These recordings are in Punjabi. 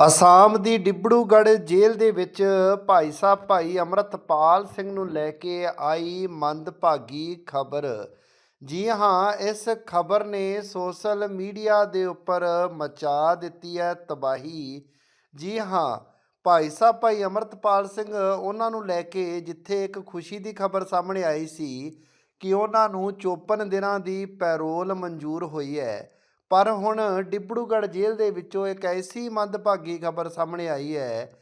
ਅਸਾਮ ਦੀ ਡਿਬੜੂਗੜ੍ਹ ਜੇਲ੍ਹ ਦੇ ਵਿੱਚ ਭਾਈ ਸਾਹਿਬ ਭਾਈ ਅਮਰਤਪਾਲ ਸਿੰਘ ਨੂੰ ਲੈ ਕੇ ਆਈ ਮੰਦਭਾਗੀ ਖਬਰ। ਜੀ ਹਾਂ, ਇਸ ਖਬਰ ਨੇ ਸੋਸ਼ਲ ਮੀਡੀਆ ਦੇ ਉੱਪਰ ਮਚਾ ਦਿੱਤੀ ਹੈ ਤਬਾਹੀ। ਜੀ ਹਾਂ, ਭਾਈ ਸਾਹਿਬ ਭਾਈ ਅਮਰਤਪਾਲ ਸਿੰਘ ਉਹਨਾਂ ਨੂੰ ਲੈ ਕੇ ਜਿੱਥੇ ਇੱਕ ਖੁਸ਼ੀ ਦੀ ਖਬਰ ਸਾਹਮਣੇ ਆਈ ਸੀ ਕਿ ਉਹਨਾਂ ਨੂੰ 54 ਦਿਨਾਂ ਦੀ ਪੈਰੋਲ ਮਨਜ਼ੂਰ ਹੋਈ ਹੈ। ਪਰ ਹੁਣ ਡਿਬੜੂਗੜ੍ਹ ਜੇਲ੍ਹ ਦੇ ਵਿੱਚੋਂ ਇੱਕ ਐਸੀ ਮੰਦਭਾਗੀ ਖਬਰ ਸਾਹਮਣੇ ਆਈ ਹੈ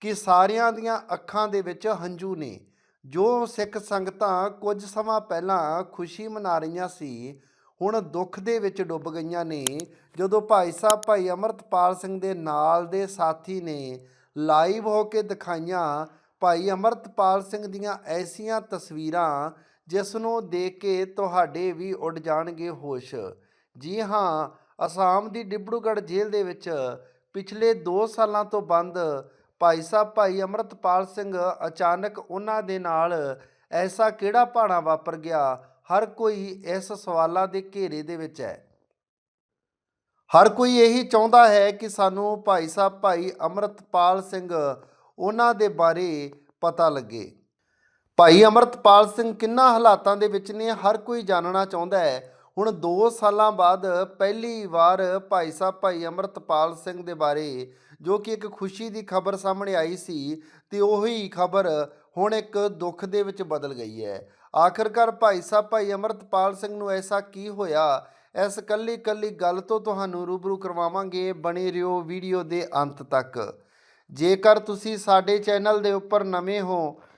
ਕਿ ਸਾਰਿਆਂ ਦੀਆਂ ਅੱਖਾਂ ਦੇ ਵਿੱਚ ਹੰਝੂ ਨੇ। ਜੋ ਸਿੱਖ ਸੰਗਤਾਂ ਕੁਝ ਸਮਾਂ ਪਹਿਲਾਂ ਖੁਸ਼ੀ ਮਨਾ ਰਹੀਆਂ ਸੀ, ਹੁਣ ਦੁੱਖ ਦੇ ਵਿੱਚ ਡੁੱਬ ਗਈਆਂ ਨੇ। ਜਦੋਂ ਭਾਈ ਸਾਹਿਬ ਭਾਈ ਅਮਰਤਪਾਲ ਸਿੰਘ ਦੇ ਨਾਲ ਦੇ ਸਾਥੀ ਨੇ ਲਾਈਵ ਹੋ ਕੇ ਦਿਖਾਈਆਂ, ਭਾਈ ਅਮਰਤਪਾਲ ਸਿੰਘ ਦੀਆਂ ਐਸੀਆਂ ਤਸਵੀਰਾਂ, ਜਿਸ ਨੂੰ ਦੇਖ ਕੇ ਤੁਹਾਡੇ ਵੀ ਉੱਡ ਜਾਣਗੇ ਹੋਸ਼। ਜੀ ਹਾਂ, ਅਸਾਮ ਦੀ ਡਿਬੜੂਗੜ੍ਹ ਜੇਲ੍ਹ ਦੇ ਵਿੱਚ ਪਿਛਲੇ 2 ਸਾਲਾਂ ਤੋਂ ਬੰਦ ਭਾਈ ਸਾਹਿਬ ਭਾਈ ਅਮਰਤਪਾਲ ਸਿੰਘ ਅਚਾਨਕ ਉਹਨਾਂ ਦੇ ਨਾਲ ਐਸਾ ਕਿਹੜਾ ਭਾਣਾ ਵਾਪਰ ਗਿਆ? ਹਰ ਕੋਈ ਇਸ ਸਵਾਲਾਂ ਦੇ ਘੇਰੇ ਦੇ ਵਿੱਚ ਹੈ। ਹਰ ਕੋਈ ਇਹੀ ਚਾਹੁੰਦਾ ਹੈ ਕਿ ਸਾਨੂੰ ਭਾਈ ਸਾਹਿਬ ਭਾਈ ਅਮਰਤਪਾਲ ਸਿੰਘ ਉਹਨਾਂ ਦੇ ਬਾਰੇ ਪਤਾ ਲੱਗੇ। ਭਾਈ ਅਮਰਤਪਾਲ ਸਿੰਘ ਕਿੰਨਾ ਹਾਲਾਤਾਂ ਦੇ ਵਿੱਚ ਨੇ, ਹਰ ਕੋਈ ਜਾਣਨਾ ਚਾਹੁੰਦਾ ਹੈ। ਹੁਣ 2 ਸਾਲਾਂ ਬਾਅਦ ਪਹਿਲੀ ਵਾਰ ਭਾਈ ਸਾਹਿਬ ਭਾਈ ਅਮਰਤਪਾਲ ਸਿੰਘ ਦੇ ਬਾਰੇ ਜੋ ਕਿ ਇੱਕ ਖੁਸ਼ੀ ਦੀ ਖਬਰ ਸਾਹਮਣੇ ਆਈ ਸੀ ਤੇ ਉਹੀ ਖਬਰ ਹੁਣ ਇੱਕ ਦੁੱਖ ਦੇ ਵਿੱਚ ਬਦਲ ਗਈ ਹੈ। ਆਖਰਕਾਰ ਭਾਈ ਸਾਹਿਬ ਭਾਈ ਅਮਰਤਪਾਲ ਸਿੰਘ ਨੂੰ ਐਸਾ ਕੀ ਹੋਇਆ? ਇਸ ਕੱਲੀ ਕੱਲੀ ਗੱਲ ਤੋਂ ਤੁਹਾਨੂੰ ਰੂਬਰੂ ਕਰਵਾਵਾਂਗੇ ਬਣੇ ਰਹੋ ਵੀਡੀਓ ਦੇ ਅੰਤ ਤੱਕ। ਜੇਕਰ ਤੁਸੀਂ ਸਾਡੇ ਚੈਨਲ ਦੇ ਉੱਪਰ ਨਵੇਂ ਹੋ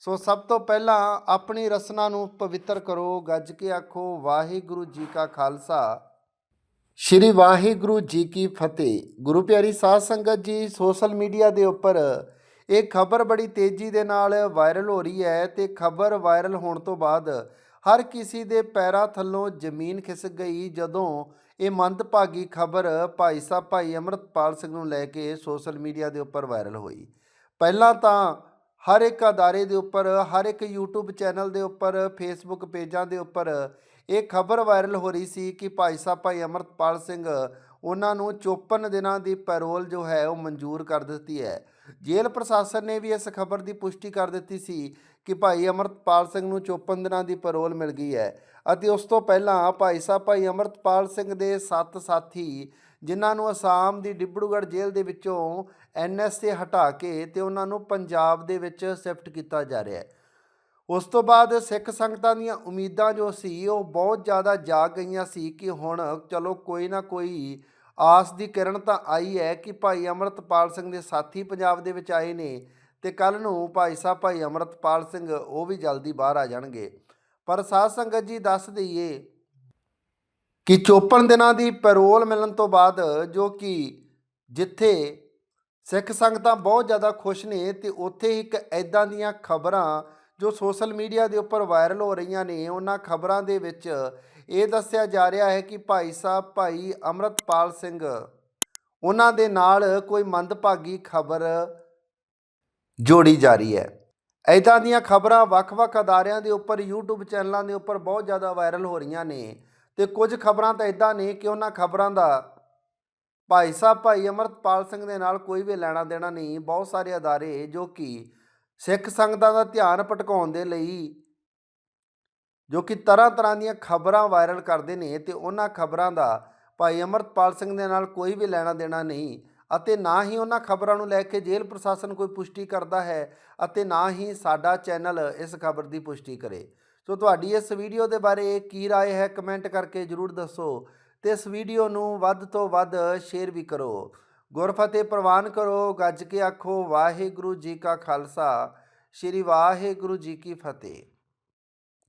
ਸੋ ਸਭ ਤੋਂ ਪਹਿਲਾਂ ਆਪਣੀ ਰਸਨਾ ਨੂੰ ਪਵਿੱਤਰ ਕਰੋ, ਗੱਜ ਕੇ ਆਖੋ, ਵਾਹਿਗੁਰੂ ਜੀ ਕਾ ਖਾਲਸਾ। ਸ਼੍ਰੀ ਵਾਹਿਗੁਰੂ ਜੀ ਕੀ ਫਤਿਹ। ਗੁਰੂ ਪਿਆਰੀ ਸਾਧ ਸੰਗਤ ਜੀ, ਸੋਸ਼ਲ ਮੀਡੀਆ ਦੇ ਉੱਪਰ ਇਹ ਖਬਰ ਬੜੀ ਤੇਜ਼ੀ ਦੇ ਨਾਲ ਵਾਇਰਲ ਹੋ ਰਹੀ ਹੈ ਤੇ ਖਬਰ ਵਾਇਰਲ ਹੋਣ ਤੋਂ ਬਾਅਦ ਹਰ ਕਿਸੇ ਦੇ ਪੈਰਾਂ ਥੱਲੋਂ ਜ਼ਮੀਨ ਖਿਸਕ ਗਈ ਜਦੋਂ ਇਹ ਮੰਦਭਾਗੀ ਖਬਰ ਭਾਈ ਸਾਹਿਬ ਭਾਈ ਅਮਰਤਪਾਲ ਸਿੰਘ ਨੂੰ ਲੈ ਕੇ ਸੋਸ਼ਲ ਮੀਡੀਆ ਦੇ ਉੱਪਰ ਵਾਇਰਲ ਹੋਈ। ਪਹਿਲਾਂ ਤਾਂ ਹਰ ਇੱਕ ਅਦਾਰੇ ਦੇ ਉੱਪਰ, ਹਰ ਇੱਕ YouTube ਚੈਨਲ ਦੇ ਉੱਪਰ, Facebook ਪੇਜਾਂ ਦੇ ਉੱਪਰ ਇਹ ਖਬਰ ਵਾਇਰਲ ਹੋ ਰਹੀ ਸੀ ਕਿ ਭਾਈ ਸਾਹਿਬ, ਭਾਈ ਅਮਰਤਪਾਲ ਸਿੰਘ ਉਹਨਾਂ ਨੂੰ 54 ਦਿਨਾਂ ਦੀ ਪੈਰੋਲ ਜੋ ਹੈ ਉਹ ਮਨਜ਼ੂਰ ਕਰ ਦਿੱਤੀ ਹੈ। ਜੇਲ੍ਹ ਪ੍ਰਸ਼ਾਸਨ ਨੇ ਵੀ ਇਸ ਖਬਰ ਦੀ ਪੁਸ਼ਟੀ ਕਰ ਦਿੱਤੀ ਸੀ ਕਿ ਭਾਈ ਅਮਰਤਪਾਲ ਸਿੰਘ ਨੂੰ 54 ਦਿਨਾਂ ਦੀ ਪੈਰੋਲ ਮਿਲ ਗਈ ਹੈ ਅਤੇ ਉਸ ਤੋਂ ਪਹਿਲਾਂ ਭਾਈ ਸਾਹਿਬ, ਭਾਈ ਅਮਰਤਪਾਲ ਸਿੰਘ ਦੇ ਸੱਤ ਸਾਥੀ, ਜਿਨ੍ਹਾਂ ਨੂੰ ਅਸਾਮ ਦੀ ਡਿਬੜੂਗੜ੍ਹ ਜੇਲ੍ਹ ਦੇ ਵਿੱਚੋਂ ਐਨਐਸਏ ਹਟਾ ਕੇ ਤੇ ਉਹਨਾਂ ਨੂੰ ਪੰਜਾਬ ਦੇ ਵਿੱਚ ਸ਼ਿਫਟ ਕੀਤਾ ਜਾ ਰਿਹਾ ਹੈ। ਉਸ ਤੋਂ ਬਾਅਦ ਸਿੱਖ ਸੰਗਤਾਂ ਦੀਆਂ ਉਮੀਦਾਂ ਜੋ ਸੀ, ਉਹ ਬਹੁਤ ਜ਼ਿਆਦਾ ਜਾਗ ਗਈਆਂ ਸੀ ਕਿ ਹੁਣ ਚਲੋ ਕੋਈ ਨਾ ਕੋਈ ਆਸ ਦੀ ਕਿਰਨ ਤਾਂ ਆਈ ਹੈ ਕਿ ਭਾਈ ਅਮਰਤਪਾਲ ਸਿੰਘ ਦੇ ਸਾਥੀ ਪੰਜਾਬ ਦੇ ਵਿੱਚ ਆਏ ਨੇ ਤੇ ਕੱਲ ਨੂੰ ਭਾਈ ਸਾਹਿਬ ਭਾਈ ਅਮਰਤਪਾਲ ਸਿੰਘ ਉਹ ਵੀ ਜਲਦੀ ਬਾਹਰ ਆ ਜਾਣਗੇ। ਪਰ ਸਾਧ ਸੰਗਤ ਜੀ, ਦੱਸ ਦਈਏ ਕਿ 54 ਦਿਨਾਂ ਦੀ ਪੈਰੋਲ ਮਿਲਣ ਤੋਂ ਬਾਅਦ ਜੋ ਕਿ ਜਿੱਥੇ ਸਿੱਖ ਸੰਗਤਾਂ ਬਹੁਤ ਜ਼ਿਆਦਾ ਖੁਸ਼ ਨੇ ਤੇ ਉੱਥੇ ਇੱਕ ਐਦਾਂ ਦੀਆਂ ਖਬਰਾਂ ਜੋ ਸੋਸ਼ਲ ਮੀਡੀਆ ਦੇ ਉੱਪਰ ਵਾਇਰਲ ਹੋ ਰਹੀਆਂ ਨੇ, ਉਹਨਾਂ ਖਬਰਾਂ ਦੇ ਵਿੱਚ ਇਹ ਦੱਸਿਆ ਜਾ ਰਿਹਾ ਹੈ ਕਿ ਭਾਈ ਸਾਹਿਬ, ਭਾਈ ਅਮਰਤਪਾਲ ਸਿੰਘ, ਉਹਨਾਂ ਦੇ ਨਾਲ ਕੋਈ ਮੰਦਭਾਗੀ ਖਬਰ ਜੋੜੀ ਜਾ ਰਹੀ ਹੈ। ਐਦਾਂ ਦੀਆਂ ਖਬਰਾਂ ਵੱਖ-ਵੱਖ ਅਦਾਰਿਆਂ ਦੇ ਉੱਪਰ, YouTube ਚੈਨਲਾਂ ਦੇ ਉੱਪਰ ਬਹੁਤ ਜ਼ਿਆਦਾ ਵਾਇਰਲ ਹੋ ਰਹੀਆਂ ਨੇ ਤੇ ਕੁਝ ਖਬਰਾਂ ਤਾਂ ਇਦਾਂ ਨੇ ਕਿ ਉਹਨਾਂ ਖਬਰਾਂ ਦਾ ਭਾਈ ਸਾਹਿਬ, ਭਾਈ ਅਮਰਤਪਾਲ ਸਿੰਘ ਦੇ ਨਾਲ ਕੋਈ ਵੀ ਲੈਣਾ ਦੇਣਾ ਨਹੀਂ। ਬਹੁਤ ਸਾਰੇ ਅਦਾਰੇ ਜੋ ਕਿ ਸਿੱਖ ਸੰਗਤਾਂ ਦਾ ਧਿਆਨ ਭਟਕਾਉਣ ਦੇ ਲਈ ਜੋ ਕਿ ਤਰ੍ਹਾਂ ਤਰ੍ਹਾਂ ਦੀਆਂ ਖਬਰਾਂ ਵਾਇਰਲ ਕਰਦੇ ਨੇ ਤੇ ਉਹਨਾਂ ਖਬਰਾਂ ਦਾ ਭਾਈ ਅਮਰਤਪਾਲ ਸਿੰਘ ਦੇ ਨਾਲ ਕੋਈ ਵੀ ਲੈਣਾ ਦੇਣਾ ਨਹੀਂ ਅਤੇ ਨਾ ਹੀ ਉਹਨਾਂ ਖਬਰਾਂ ਨੂੰ ਲੈ ਕੇ ਜੇਲ੍ਹ ਪ੍ਰਸ਼ਾਸਨ ਕੋਈ ਪੁਸ਼ਟੀ ਕਰਦਾ ਹੈ ਅਤੇ ਨਾ ਹੀ ਸਾਡਾ ਚੈਨਲ ਇਸ ਖਬਰ ਦੀ ਪੁਸ਼ਟੀ ਕਰੇ ਸੋ ਤੁਹਾਡੀ ਇਸ ਵੀਡੀਓ ਦੇ ਬਾਰੇ ਕੀ رائے ਹੈ ਕਮੈਂਟ ਕਰਕੇ ਜਰੂਰ ਦੱਸੋ ਤੇ ਇਸ ਵੀਡੀਓ ਨੂੰ ਵੱਧ ਤੋਂ ਵੱਧ ਸ਼ੇਅਰ ਵੀ ਕਰੋ ਗੁਰਫਤਿਹ ਪ੍ਰਵਾਨ ਕਰੋ ਗੱਜ ਕੇ ਆਖੋ ਵਾਹਿਗੁਰੂ ਜੀ ਕਾ ਖਾਲਸਾ ਸ੍ਰੀ ਵਾਹਿਗੁਰੂ ਜੀ ਕੀ ਫਤਿਹ